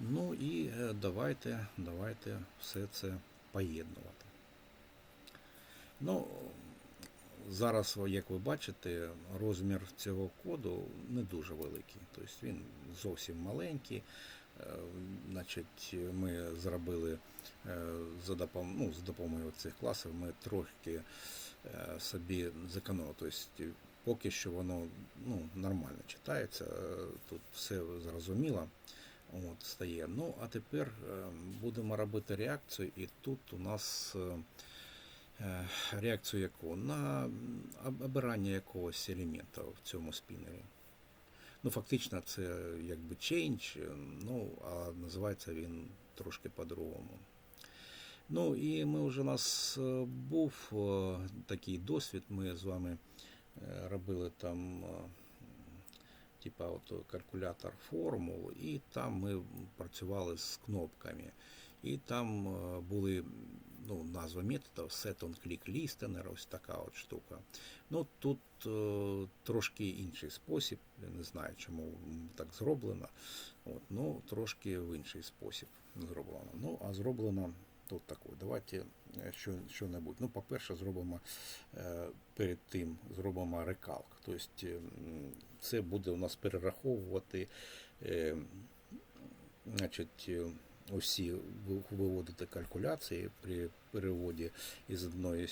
Ну і е, давайте, давайте все це поєднувати. Ну, зараз, як ви бачите, розмір цього коду не дуже великий. Тобто він зовсім маленький. Е, Значить, ми зробили е, за допом- ну, з допомогою цих класів, ми трохи собі зекономили. Тобто поки що воно ну, нормально читається, тут все зрозуміло. От, стає. Ну, а тепер е, будемо робити реакцію, і тут у нас е, е, реакцію яку? На обирання якогось елемента в цьому спінері. Ну, фактично, це якби change, ну, а називається він трошки по-другому. Ну і ми вже у нас був такий досвід. Ми з вами робили там типа от калькулятор формул, і там ми працювали з кнопками. І там е, були ну, назва методу set on click listener, ось така от штука. Ну тут е, трошки інший спосіб. Я не знаю, чому так зроблено. От, ну, трошки в інший спосіб зроблено. Ну, а зроблено тут таке. Давайте е, що, що-небудь. Ну, по-перше, зробимо е, перед тим зробимо рекалк. Тобто е, це буде у нас перераховувати е, значить, е, усі виводити калькуляції при переводі із одної,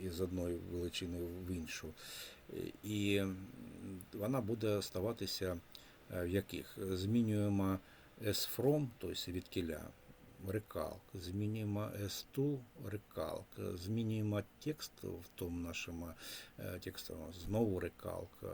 із одної величини в іншу. І вона буде ставатися в яких? Змінюємо S-from, тобто від кіля, рекалк, змінюємо S2, рекалк, змінюємо текст в тому нашому е, текстовому, знову рекалк.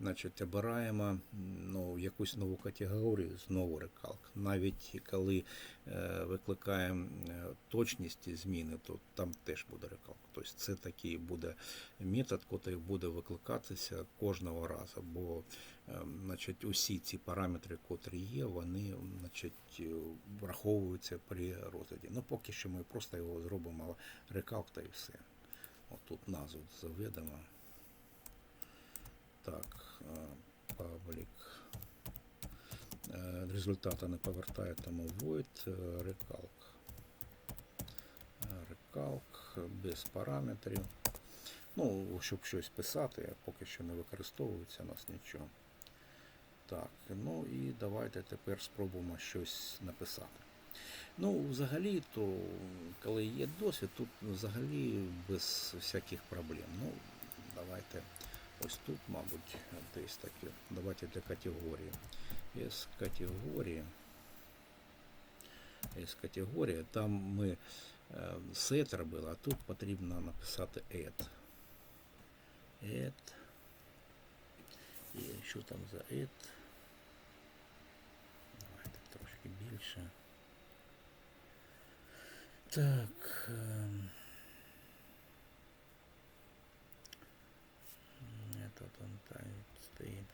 Значить, обираємо ну, якусь нову категорію, знову рекалк. Навіть коли е, викликаємо е, точність зміни, то там теж буде рекалк. Тобто це такий буде метод, який буде викликатися кожного разу, бо Ем, Значить, усі ці параметри, котрі є, вони значить, е, враховуються при розгляді. Ну, поки що ми просто його зробимо рекалк та і все. От тут назву заведемо. Так, е, паблік. Результати не повертає, тому void recalc. Recalc без параметрів. Ну, щоб щось писати, поки що не використовується у нас нічого. Так, ну і давайте тепер спробуємо щось написати. Ну, взагалі, то коли є досвід, тут взагалі без всяких проблем. Ну, давайте ось тут, мабуть, десь таке. Давайте для категорії. З категорії. З категорії, там ми е, set робили, а тут потрібно написати add. Add. І що там за add? Давайте трошки більше. Так. ем, Этот он тайп стоит.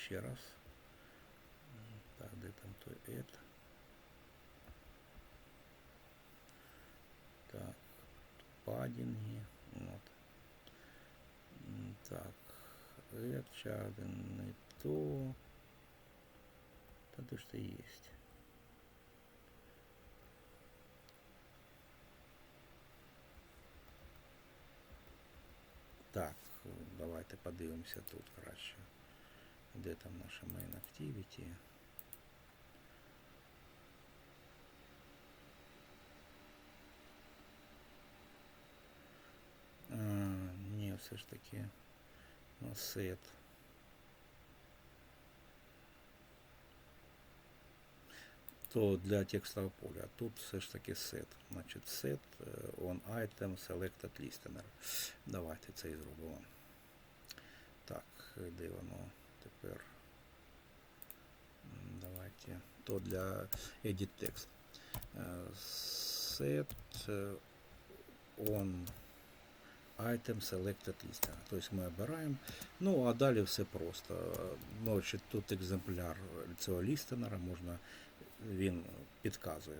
Ще раз. Так, де там той это? Так, падінги. От. Так, это чарден не то. Та то что есть. Так, давайте подивимося тут краще. Де там наша main activity? А, ні, все ж таки сет. То для текстового поля. А тут все ж таки set. Значить, set on item selected listener. Давайте це і. Так, де воно тепер? Давайте. То для edit text. Е, Set е, on Item Selected Listener. Тобто ми обираємо. Ну, а далі все просто. Ну, тут екземпляр цього лістенера можна, він підказує.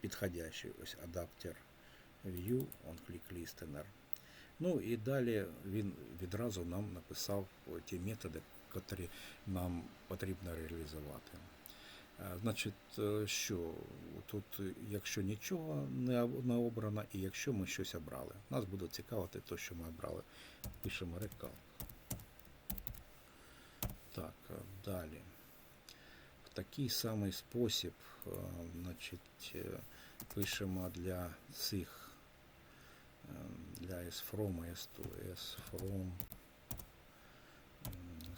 підходящий ось адаптер View, on click listener. Ну і далі він відразу нам написав ті методи, які нам потрібно реалізувати. Е, Значить, е, що тут, якщо нічого не обрано, і якщо ми щось обрали, нас буде цікавити те, що ми обрали. Пишемо рекал. Так, е, далі. В такий самий спосіб, значить, пишемо для цих для s from s to s from м,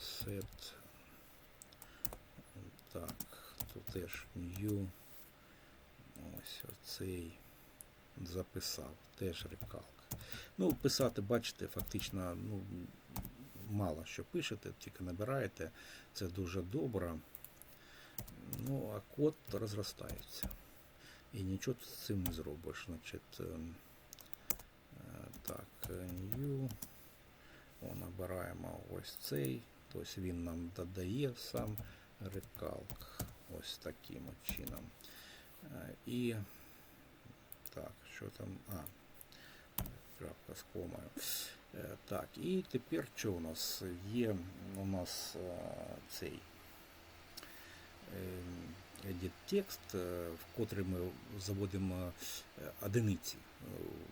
set так, тут теж new ось оцей записав, теж рекалк. Ну, писати, бачите, фактично, ну, мало що пишете, тільки набираєте, це дуже добре. Ну, а код розростається. І нічого ти з цим не зробиш. Значить, ем, е, так, е, new. О, набираємо ось цей. Тобто він нам додає сам рекалк. Ось таким от чином. Е, І так, що там? А, крапка з комою. Е, Так, і тепер що у нас? Є у нас е, цей е, edit текст, в котрий ми заводимо одиниці.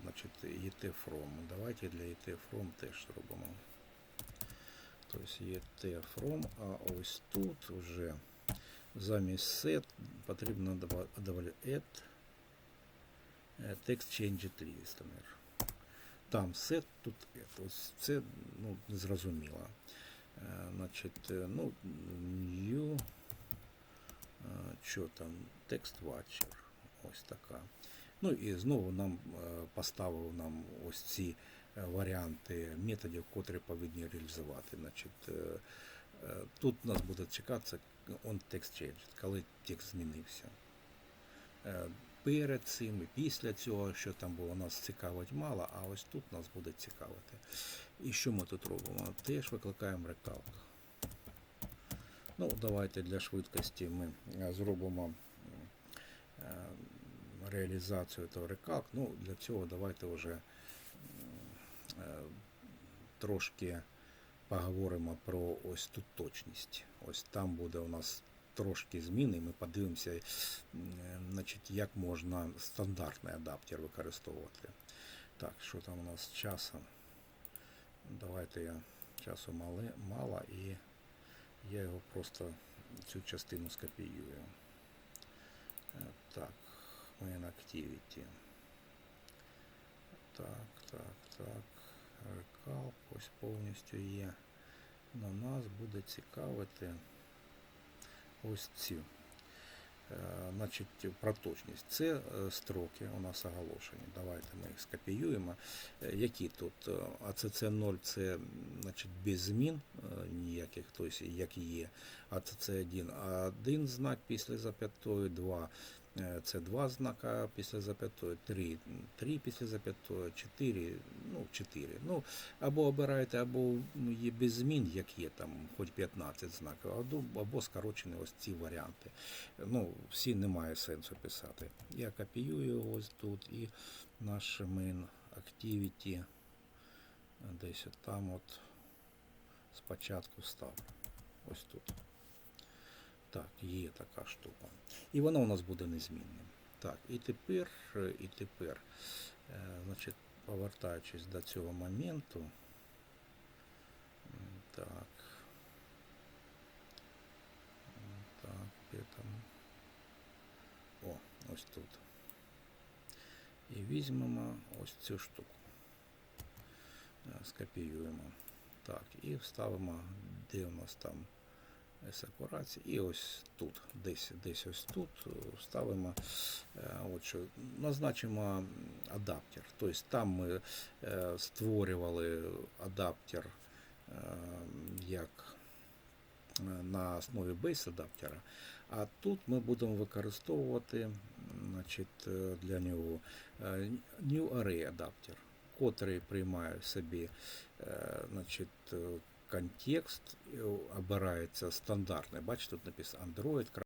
Значить, ET from. Давайте для ET from теж зробимо. Тобто ET from, а ось тут вже замість set потрібно додавати add е, text change listener. Там set, тут add. Ось це ну, незрозуміло. Е, Значить, е, ну, new, е, що там, text watcher, ось така. Ну і знову нам е, поставив нам ось ці е, Варіанти методів, котрі повинні реалізувати. Значить, е, е, тут нас буде чекатися on text change, коли текст змінився. Е, Перед цим і після цього, що там було, нас цікавить мало, а ось тут нас буде цікавити. І що ми тут робимо? Теж викликаємо рекалк. Ну, давайте для швидкості ми е, зробимо е, реалізацію того рекалк. Ну, для цього давайте вже е, трошки поговоримо про ось тут точність. Ось там буде у нас трошки зміни. Ми подивимося, е, значить, як можна стандартний адаптер використовувати. Так, що там у нас з часом? Давайте я часу мало, мало і я його просто цю частину скопіюю. Е, Так, main activity. Так, так, ось повністю є. На нас буде цікавити ось цю. Е, Значить, про точність. Це е, строки у нас оголошені. Давайте ми їх скопіюємо. Е, Які тут? Е, АЦЦ 0 це значить, без змін ніяких, тобто як є. АЦЦ 1 один знак після зап'ятої, 2 е, це два знака після зап'ятої, 3, 3 після зап'ятої, 4, ну 4. Ну, або обираєте, або ну, є без змін, як є там, хоч 15 знаків, або, або скорочені ось ці варіанти. Ну, всі немає сенсу писати. Я копіюю ось тут і наш main activity десь от там от спочатку ставлю. Ось тут. Так, є така штука. І воно у нас буде незмінним. Так, і тепер, і тепер, е, значить, повертаючись до цього моменту. Так. Так, там? О, ось тут. І візьмемо ось цю штуку. Скопіюємо. Так, і вставимо, де у нас там есакурація. І ось тут, десь, десь ось тут е, вставимо, е, от що, назначимо адаптер. Тобто там ми е, створювали адаптер як на основі бейс адаптера. А тут ми будемо використовувати значить, для нього New Array адаптер, котрий приймає собі значить, контекст, е, обирається стандартний. Бачите, тут написано Android,